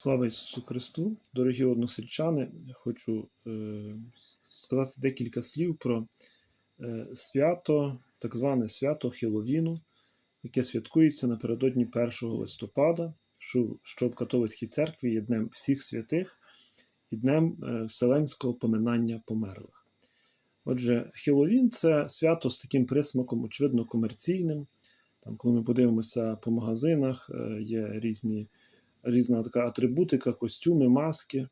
Слава Ісусу Христу! Дорогі односельчани, хочу е, сказати декілька слів про е, свято, так зване свято Хіловіну, яке святкується напередодні 1 листопада, що, що в католицькій церкві є Днем всіх святих і Днем е, Вселенського поминання померлих. Отже, Хіловін це свято з таким присмаком, очевидно, комерційним. Там, коли ми подивимося по магазинах, е, є різні різна така атрибутика, костюми, маски.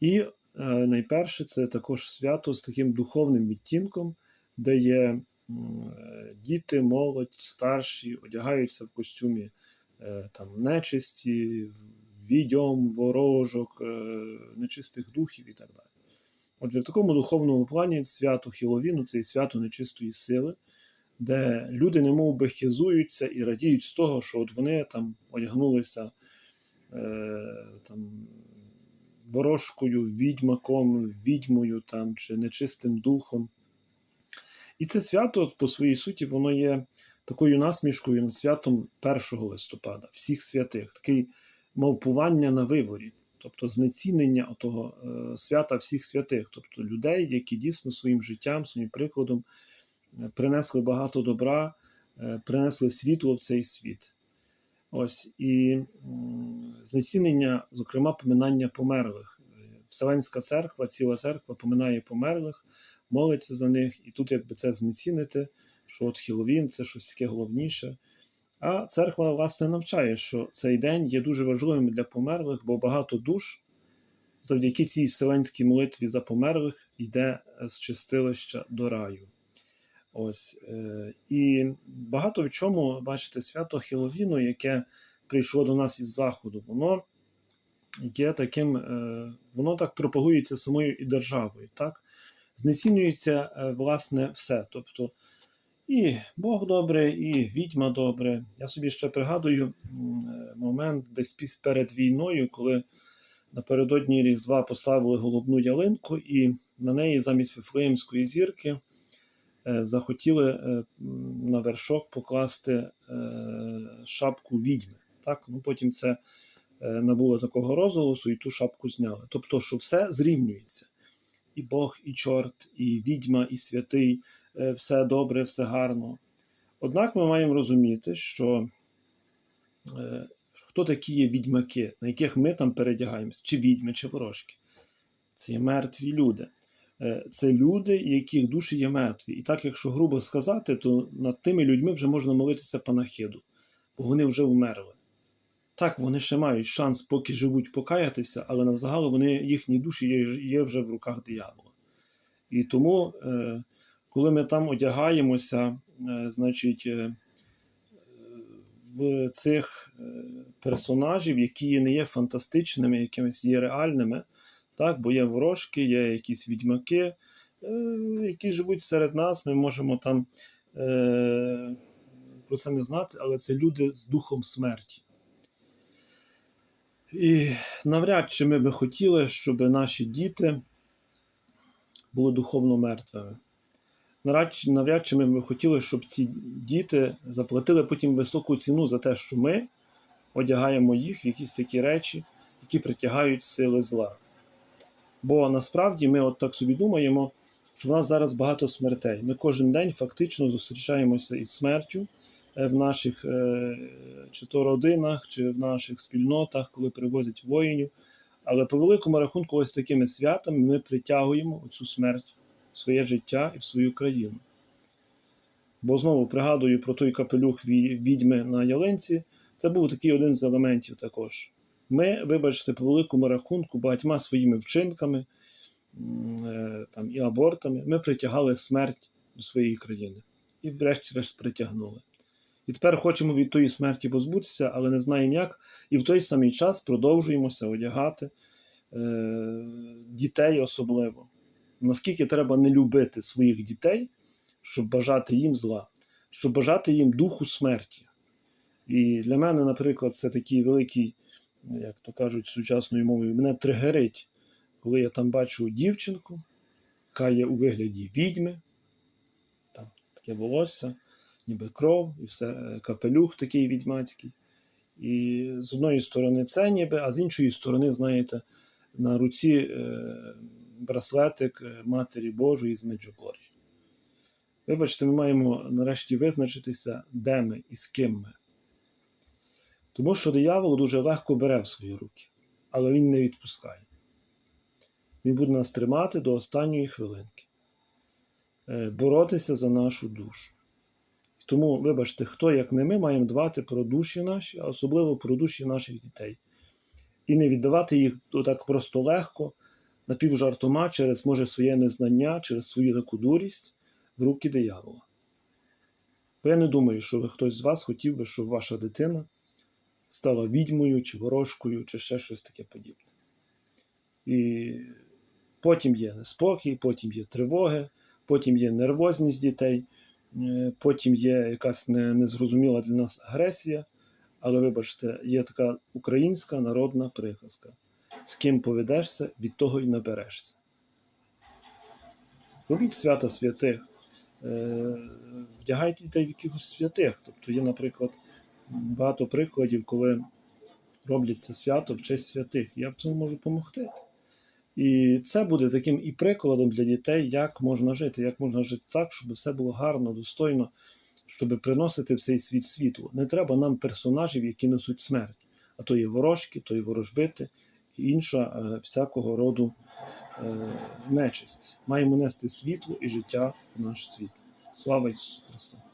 І е, найперше це також свято з таким духовним відтінком, де є діти, молодь, старші, одягаються в костюмі е, там, нечисті, відьом, ворожок, е, нечистих духів і так далі. Отже, в такому духовному плані свято Хіловіну це і свято нечистої сили, де люди немов би хизуються і радіють з того, що от вони там одягнулися там, ворожкою, відьмаком, відьмою там, чи нечистим духом. І це свято по своїй суті, воно є такою насмішкою над святом 1 листопада, всіх святих, такий мавпування на виворі, тобто знецінення того е, свята всіх святих, тобто людей, які дійсно своїм життям, своїм прикладом е, принесли багато добра, е, принесли світло в цей світ. Ось і знецінення, зокрема, поминання померлих. Вселенська церква, ціла церква поминає померлих, молиться за них, і тут якби це знецінити, що от Хіловін це щось таке головніше. А церква, власне, навчає, що цей день є дуже важливим для померлих, бо багато душ завдяки цій вселенській молитві за померлих йде з чистилища до раю. Ось. Е, і багато в чому, бачите, свято Хіловіну, яке прийшло до нас із Заходу, воно є таким, е, воно так пропагується самою і державою. так? Знецінюється, е, власне, все. Тобто і Бог добре, і відьма добре. Я собі ще пригадую е, момент десь перед війною, коли напередодні Різдва поставили головну ялинку, і на неї замість Вифлеємської зірки захотіли на вершок покласти шапку відьми. Так? Ну, потім це е, набуло такого розголосу, і ту шапку зняли. Тобто, що все зрівнюється. І Бог, і чорт, і відьма, і святий, е, все добре, все гарно. Однак ми маємо розуміти, що е, хто такі є відьмаки, на яких ми там передягаємося, чи відьми, чи ворожки. Це є мертві люди. Це люди, яких душі є мертві. І так, якщо грубо сказати, то над тими людьми вже можна молитися панахиду, бо вони вже вмерли. Так, вони ще мають шанс, поки живуть, покаятися, але на загал вони, їхні душі є, є вже в руках диявола. І тому, е, коли ми там одягаємося, е, значить, е, в цих е, персонажів, які не є фантастичними, якимись є реальними, так, бо є ворожки, є якісь відьмаки, е, які живуть серед нас, ми можемо там е, про це не знати, але це люди з духом смерті. І навряд чи ми би хотіли, щоб наші діти були духовно мертвими. Навряд, чи- ми б хотіли, щоб ці діти заплатили потім високу ціну за те, що ми одягаємо їх в якісь такі речі, які притягають сили зла. Бо насправді ми от так собі думаємо, що в нас зараз багато смертей. Ми кожен день фактично зустрічаємося із смертю в наших е, чи то родинах, чи в наших спільнотах, коли привозять воїнів. Але по великому рахунку, ось такими святами ми притягуємо цю смерть в своє життя і в свою країну. Бо знову пригадую про той капелюх відьми на ялинці. Це був такий один з елементів також. Ми, вибачте, по великому рахунку, багатьма своїми вчинками е, там, і абортами, ми притягали смерть до своєї країни. І врешті-решт притягнули. І тепер хочемо від тої смерті позбутися, але не знаємо як. І в той самий час продовжуємося одягати е, дітей особливо. Наскільки треба не любити своїх дітей, щоб бажати їм зла, щоб бажати їм духу смерті. І для мене, наприклад, це такий великий, як то кажуть сучасною мовою, мене тригерить, коли я там бачу дівчинку, яка є у вигляді відьми, там таке волосся, ніби кров, і все, е, капелюх такий відьмацький. І з одної сторони це ніби, а з іншої сторони, знаєте, на руці е, браслетик е, Матері Божої з Меджугорі. Вибачте, ми маємо нарешті визначитися, де ми і з ким ми. Тому що диявол дуже легко бере в свої руки, але він не відпускає. Він буде нас тримати до останньої хвилинки, е, боротися за нашу душу. Тому, вибачте, хто, як не ми, маємо дбати про душі наші, а особливо про душі наших дітей. І не віддавати їх так просто легко, напівжартома через може своє незнання, через свою таку дурість в руки диявола. Бо я не думаю, що хтось з вас хотів би, щоб ваша дитина стала відьмою чи ворожкою, чи ще щось таке подібне. І потім є неспокій, потім є тривоги, потім є нервозність дітей, потім є якась незрозуміла для нас агресія. Але вибачте, є така українська народна приказка: з ким поведешся, від того й наберешся. Робіть свята святих, е, вдягайте дітей в якихось святих. Тобто є, наприклад, багато прикладів, коли роблять це свято в честь святих. Я в цьому можу допомогти. І це буде таким і прикладом для дітей, як можна жити, як можна жити так, щоб все було гарно, достойно, щоб приносити в цей світ світло. Не треба нам персонажів, які несуть смерть. А то є ворожки, то є ворожбити і інша е, всякого роду е, нечисть. Маємо нести світло і життя в наш світ. Слава Ісусу Христу!